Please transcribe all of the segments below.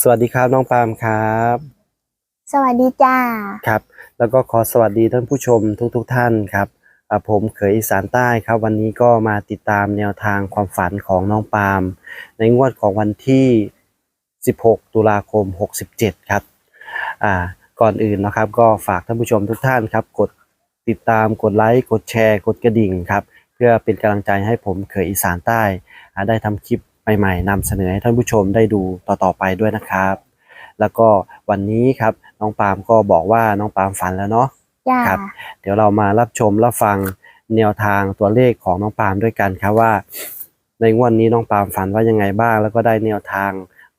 สวัสดีครับน้องปาล์มครับ สวัสดีจ้า ครับ แล้วก็ขอสวัสดีท่านผู้ชมทุกๆทท่านครับอ่าผมเขยอีสานใต้ครับ วันนี้ก็มาติดตามแนวทางความฝันของน้องปาล์มในงวดของวันที่ 16 ตุลาคม 67 ครับอ่าก่อนอื่นนะครับ ก็ฝากท่านผู้ชมทุกท่านครับ กดติดตามกดไลค์กดแชร์ กดกระดิ่งครับ เพื่อเป็นกำลังใจให้ผมเขยอีสานใต้อ่าได้ทำคลิป ใหม่ๆนำเสนอให้ท่านผู้ชมได้ดูต่อๆไปด้วยนะครับ แล้วก็วันนี้ครับน้องปาล์มก็บอกว่าน้องปาล์มฝันแล้วเนาะจ้าครับ เดี๋ยวเรามารับชมรับฟังแนวทางตัวเลขของน้องปาล์มด้วยกันครับว่า ในงวดนี้น้องปาล์มฝันว่ายังไงบ้าง แล้วก็ได้แนวทาง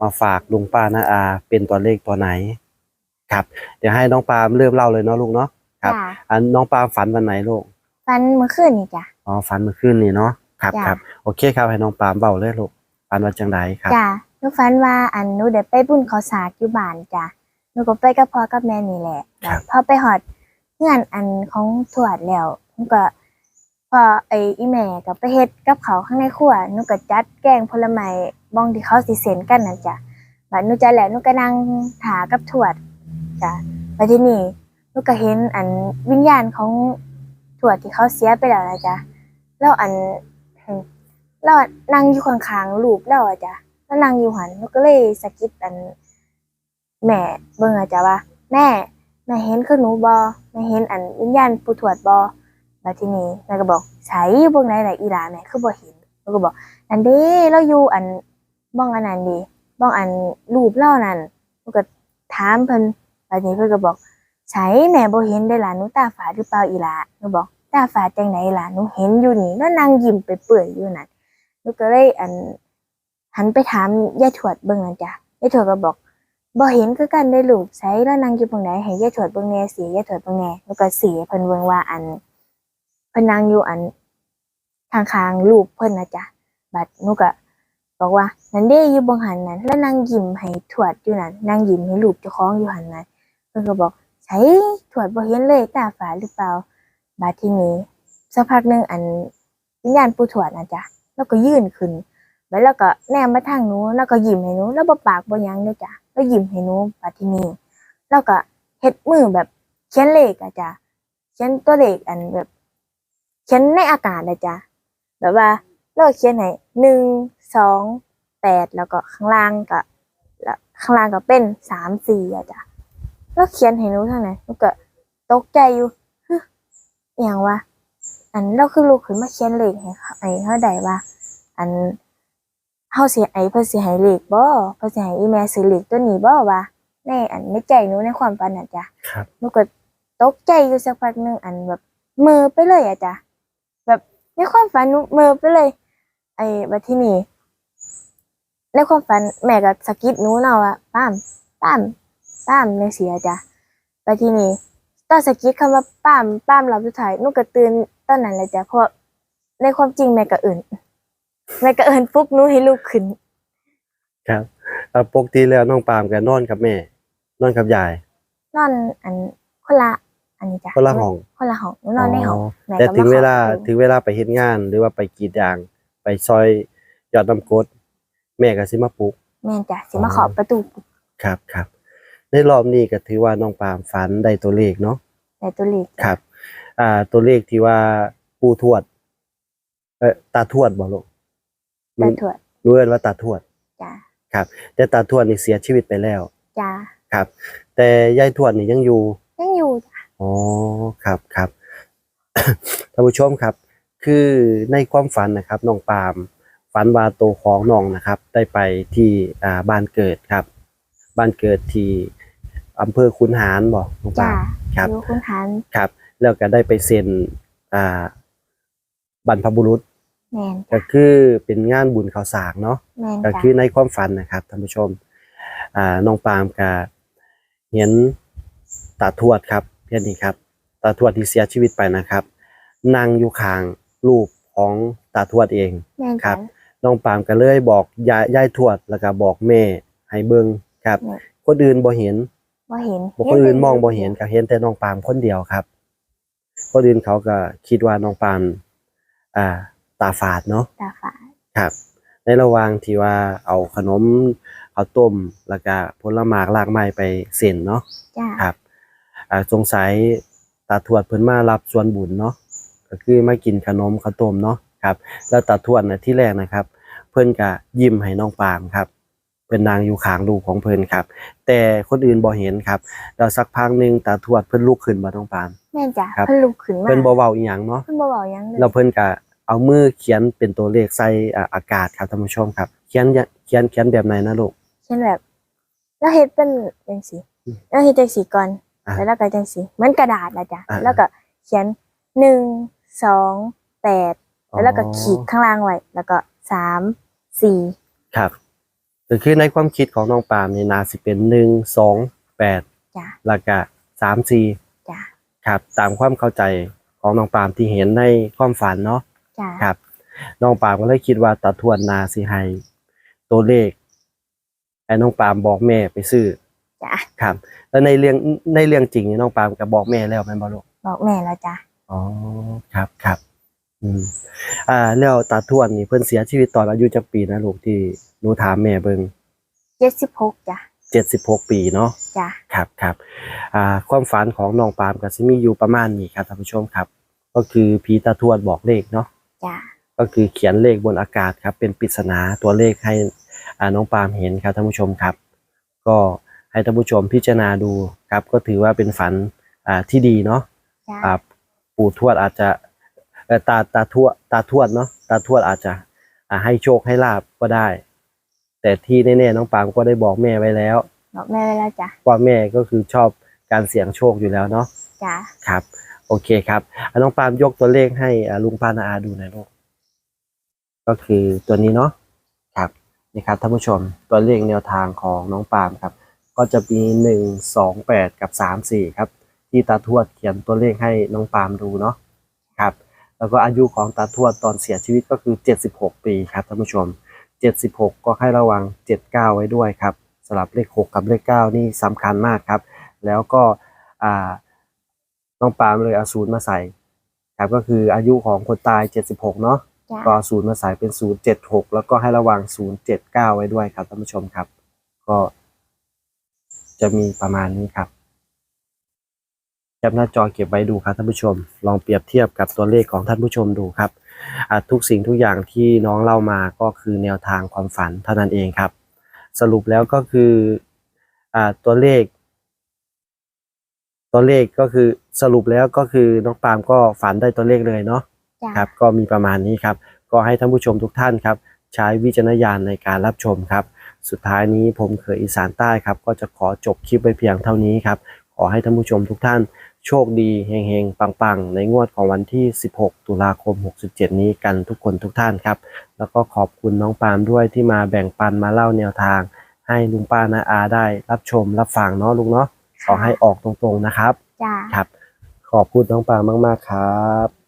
มาฝากลุงป้าน้าอา เป็นตัวเลขตัวไหน ครับ เดี๋ยวให้น้องปาล์มเริ่มเล่าเลยเนาะลูกเนาะครับ จ้าอันน้องปาล์มฝันวันไหนลูก ฟันเมื่อคืนนี่จ้ะ อ๋อฝันเมื่อคืนนี่เนาะครับจ้ะ ครับโอเคครับให้น้องปาล์มเบาเลยลูก ฝันว่าจังไดครับจ้าหนูฝันว่าอันหนูเดี๋ยวไปบุญเขาวสากอยู่บ้านจ้ะหนูก็ไปกับพ่อกับแม่นี่แหละครับพอไปหอดเงื่อนอันของทวดแล้วหนูก็พอไอ้อีแม่ก็ไปเฮ็ดกับเขาวข้างในครัวหนูก็จัดแกงผลไม้บ้องที่เขาสิเซ็นกันนั่นจ้ะบัดหนูจะแล้วหนูก็นั่งถากับทวดจ้ะไปที่นี่หนูก็เห็นอันวิญญาณของทวดที่เขาเสียไปแล้วนะจ้ะแล้วอัน แล้วนั่งอยู่ข้างๆรูปแล้วอะจ้ะแล้วนั่งอยู่หันก็เลยสะกิดอัน แม่เบิ่งอะจ้ะว่า แม่แม่เห็นคือหนูบ่แม่เห็นอันวิญญาณปู่ทวดบ่แล้วทีนี้แม่ก็บอกใส่อยู่เบิ่งไหนล่ะอีหลาแม่คือบ่เห็นหนูก็บอกอันเด้เราอยู่อันบ้องอันนั้นดีบ้องอันรูปเล่านั่นหนูก็ถามเพิ่นแล้วทีนี้เพิ่นก็บอกใส่แม่บ่เห็นได้ล่ะหนูตาฝาดหรือเปล่าอีหลาหนูบอกตาฝาดจังไหนล่ะหนูเห็นอยู่นี่แล้วนั่งยิ้มไปเปื่อยๆอยู่นั่นูก็เลยอันหันไปถามยายถวดเบิ่งนั่นจ้ะยายถวดก็บอกบ่เห็นคือกันได้ลูกใช้แล้วนางอยู่ตรงไหนให้ยายถวดเบิ่งแหน่สิยายถวดเบิ่งแหน่หนูก็เสิให้เพิ่นเบิ่งว่าอันเพิ่นนางอยู่อันข้างๆรูปเพิ่นนะจ้ะบัดนูก็บอกว่านั่นเด้อยู่บงหันนั้นแล้วนางยิ้มให้ถวดอยู่นั่นนางยิ้มให้รูปเจ้าของอยู่หันนั้นเพิ่นก็บอกใช้ถวดบ่เห็นเลยตาฝาหรือเปล่าบัดที่นี้สักพักหนึงอันวิญญาณปู่ถวดนะจ้ะ แล้วก็ยื่นขึ้นแล้วก็แนมมาทางหนูแล้วก็ยิ้มให้หนูแล้วบ่ปากบ่ยังเลยจ้ะแล้วยิ้มให้หนูปัดที่นี่แล้วก็เฮ็ดมือแบบเขียนเลขอะจ้ะเขียนตัวเลขอันแบบ เขียนในอากาศอะจ้ะแบบว่าเราเขียนให้หนึ่งสองแปดแล้วก็ข้างล่างก็แล้วข้างล่างก็เป็นสามสี่อะจ้ะแล้วเขียนให้หนูเท่านั้นหนูก็ตกใจอยู่ฮึอย่างวะ อันเราคือลูกขึ้นมาเขียนเลขให้เขาไอ้เขาได้ว่า อันเฮาสิไอ้เพิ่นสิให้เลขบ่เพิ่นสิให้อีแม่ซื้อเลขตัวนี้บ่วะในอันในใจหนูในความฝันน่ะจ้ะครับหนูก็ตกใจอยู่สักพักหนึงอันแบบเมือไปเลยอะจ้ะแบบในความฝันหนูเมือไปเลย ไอ้บัดที่นี่ในความฝันแม่ก็สะกิดหนูเนาะว่าป้ามป้ามป้ามในเสียจ้ะบัดที่นี่ตอนสะกิดคำว่าป้ามป้ามรอบสุดท้ายหนูก็ตื่น ตอนนั้นเลยจ้ะเพราะในความจริงแม่ก็อื่นแม่ก็เอินปลุ๊กหนูให้ลูกขึ้น ครับเอ่อปกติแล้วน้องปาล์มก็นอนกับแม่ นอนกับยาย นอนอันคนละอันนี้จ้ะคนละห้อง คนละห้องหนูนอนในห้องม่แต่ก็ถึงมเวลาขอถึงเวลาไปเฮ็ดงาน หรือว่าไปกรีดยาง ไปซอยยอดน้ำกรดแม่ก็สิมาปลุก แม่นจ้ะสิมาอ๋อขอประตูครับครับในรอบนี้ก็ถือว่าน้องปาล์มฝันได้ตัวเลขเนาะ ในตัวเลขครับ อ่า ตัวเลขที่ว่าปู่ทวด เอ่อตาทวดบ่ลูกตาถวดรู้เอิ้นว่าตาทวดจ้ะครับ แต่ตาทวดนี่เสียชีวิตไปแล้วจ้ะครับ แต่ยายทวดนี่ยังอยู่ยังอยู่จ้ะอ๋อครับครับท่านผู้ชมครับ คือในความฝันนะครับน้องปาล์มฝันว่าโตวของน้องนะครับ ได้ไปที่อ่าบ้านเกิดครับ บ้านเกิดที่อำเภอคุนหารบอกน้องปาจ้ะล์มครับอยู่คุณหันครับ แล้วก็ได้ไปเซ็นอ่า บรรพบุรุษ แม่นก็คือเป็นงานบุญข้าวสากเนาะ แม่นก็จ้ะคือในความฝันนะครับท่านผู้ชม อ่าน้องปาล์มก็เห็นตาทวดครับเพื่อนนี่ครับ ตาทวดที่เสียชีวิตไปนะครับ นั่งอยู่ข้างรูปของตาทวดเอง แม่นครัจ้ะ บ น้องปาล์มก็เลยบอกยายยายทวดแล้วก็บอกแม่ให้เบิ่งครับแม่คนอื่นบ่เห็นบ่เห็นบ่คนอื่นมองบ่เห็นก็เห็นแต่น้องปาล์มคนเดียวครับ คนอื่นเขาก็คิดว่าน้องปาล์มอ่า ตาฝาดเนาะตาฝาดครับ ในในระหว่างที่ว่าเอาขนมข้าวต้มแล้วก็ผลไม้รากไม้ไปเส้นเนาะจ้าครับอ่าสงสัยตาทวดเพิ่นมารับส่วนบุญเนาะก็คือมากินขนมข้าวต้มเนาะครับ แล้วตาทวดน่ะที่แรกนะครับ เพิ่นก็ยิ้มให้น้องปามครับ เป็นนางอยู่ข้างลูกของเพิ่นครับ แต่คนอื่นบ่เห็นครับแล้วสักพักหนึงตาทวดเพิ่นลุกขึ้นมาน้องปามแม่นจ้ะครับ เพิ่นลุกขึ้นมาเพิ่นบ่เว้าอีหยังเนาะ เพิ่นบ่เว้าหยังเลย แล้วเพิ่นก็เอามือเขียนเป็นตัวเลขใส่อ่าอากาศครับท่านผู้ชมครับ เขียนอย่าเขียนเขียนแบบไหนนะลูก เช่นแบบแล้วเฮ็ดเป็นจังซี่อืมแล้วเฮ็ดจังซี่ก่อน อ่าแล้วก็จังซี่เหมือนกระดาษล่ะจ้ะอ่า แล้วก็เขียนหนึ่งสองแปดแล้วก็ขีดข้างล่างไว้แล้วก็สามสี่ครับ ก็คือในความคิดของน้องปามนี่นาสิเป็นหนึ่งสองแปดจ้ะแล้วก็สามสี่จ้ะครับตามความเข้าใจของน้องปามที่เห็นในความฝันเนาะจ้ะครับน้องปามก็เลยคิดว่าตาทวนนาสิให้ตัวเลขให้น้องปามบอกแม่ไปซื้อจ้ะครับ แล้วในเรื่องในเรื่องจริงนี่น้องปามก็บอกแม่แล้วแม่นบ่ลูกบอกแม่แล้วจ้ะอ๋อครับครับ อืมอ่า แล้วตาทวนนี่เพิ่นเสียชีวิตตอนอายุจักปีนะลูกที่หนูถามแม่เบิ่งเจ็ดสิบหกจ้ะ76ปีเนาะ จ้ะ ครับครับอ่าความฝันของน้องปามก็สิมีอยู่ประมาณนี้ครับท่านผู้ชมครับ ก็คือผีตาทวดบอกเลขเนาะ จ้ะ ก็คือเขียนเลขบนอากาศครับ เป็นปริศนาตัวเลขให้อ่าน้องปาล์มเห็นครับท่านผู้ชมครับ ก็ให้ท่านผู้ชมพิจารณาดูครับ ก็ถือว่าเป็นฝันอ่าที่ดีเนาะจ้ะ อ่าปู่ทวดอาจจะเอ่อ ตาตาทวดตาทวดเนาะตาทวดอาจจะอ่าให้โชคให้ลาบก็ได้ แต่ที่แน่ๆน้องปาล์มก็ได้บอกแม่ไว้แล้ว บอกแม่ไว้แล้วจ้ะว่าแม่ก็คือชอบการเสี่ยงโชคอยู่แล้วเนาะจ้ะครับ โอเคครับอะน้องปาล์มยกตัวเลขให้อ่าลุงปานาอาดูหน่อยลูกก็คือตัวนี้เนาะครับนี่ครับท่านผู้ชมตัวเลขแนวทางของน้องปาล์มครับ ก็จะมีหนึ่งสองแปดกับสามสี่ครับ ที่ตาทวดเขียนตัวเลขให้น้องปาล์มดูเนาะครับ แล้วก็อายุของตาทวดตอนเสียชีวิตก็คือเจ็ดสิบหกปีครับท่านผู้ชมเจ็ดสิบหกก็ให้ระวังเจ็ดเก้าไว้ด้วยครับสลับเลขหกกับเลขเก้านี่สำคัญมากครับ แล้วก็อ่าน้องปาล์มเลยเอาศูนย์มาใส่ครับก็คืออายุของคนตาย 76 เนาะจ้ะก็เอาศูนย์มาใส่เป็น 076 แล้วก็ให้ระวัง 079 ไว้ด้วยครับท่านผู้ชมครับ ก็จะมีประมาณนี้ครับ แคปหน้าจอเก็บไว้ดูครับท่านผู้ชม ลองเปรียบเทียบกับตัวเลขของท่านผู้ชมดูครับอ่าทุกสิ่งทุกอย่างที่น้องเล่ามาก็คือแนวทางความฝันเท่านั้นเองครับ สรุปแล้วก็คืออ่าตัวเลข ตัวเลขก็คือสรุปแล้วก็คือน้องปาล์มก็ฝันได้ตัวเลขเลยเนาะจ้ะครับ ก็มีประมาณนี้ครับ ก็ให้ท่านผู้ชมทุกท่านครับ ใช้วิจารณญาณในการรับชมครับ สุดท้ายนี้ผมเคยอีสานใต้ครับ ก็จะขอจบคลิปไว้เพียงเท่านี้ครับขอให้ท่านผู้ชมทุกท่าน โชคดีเฮงๆ ปังๆ ในงวดของวันที่ 16 ตุลาคม 67 นี้กันทุกคนทุกท่านครับ แล้วก็ขอบคุณน้องปาล์มด้วยที่มาแบ่งปันมาเล่าแนวทาง ให้ลุงป้านาอาได้รับชมรับฟังเนาะลุงเนาะขอให้ออกตรงๆนะครับจ้ะครับ ขอบคุณน้องปางมากๆครับ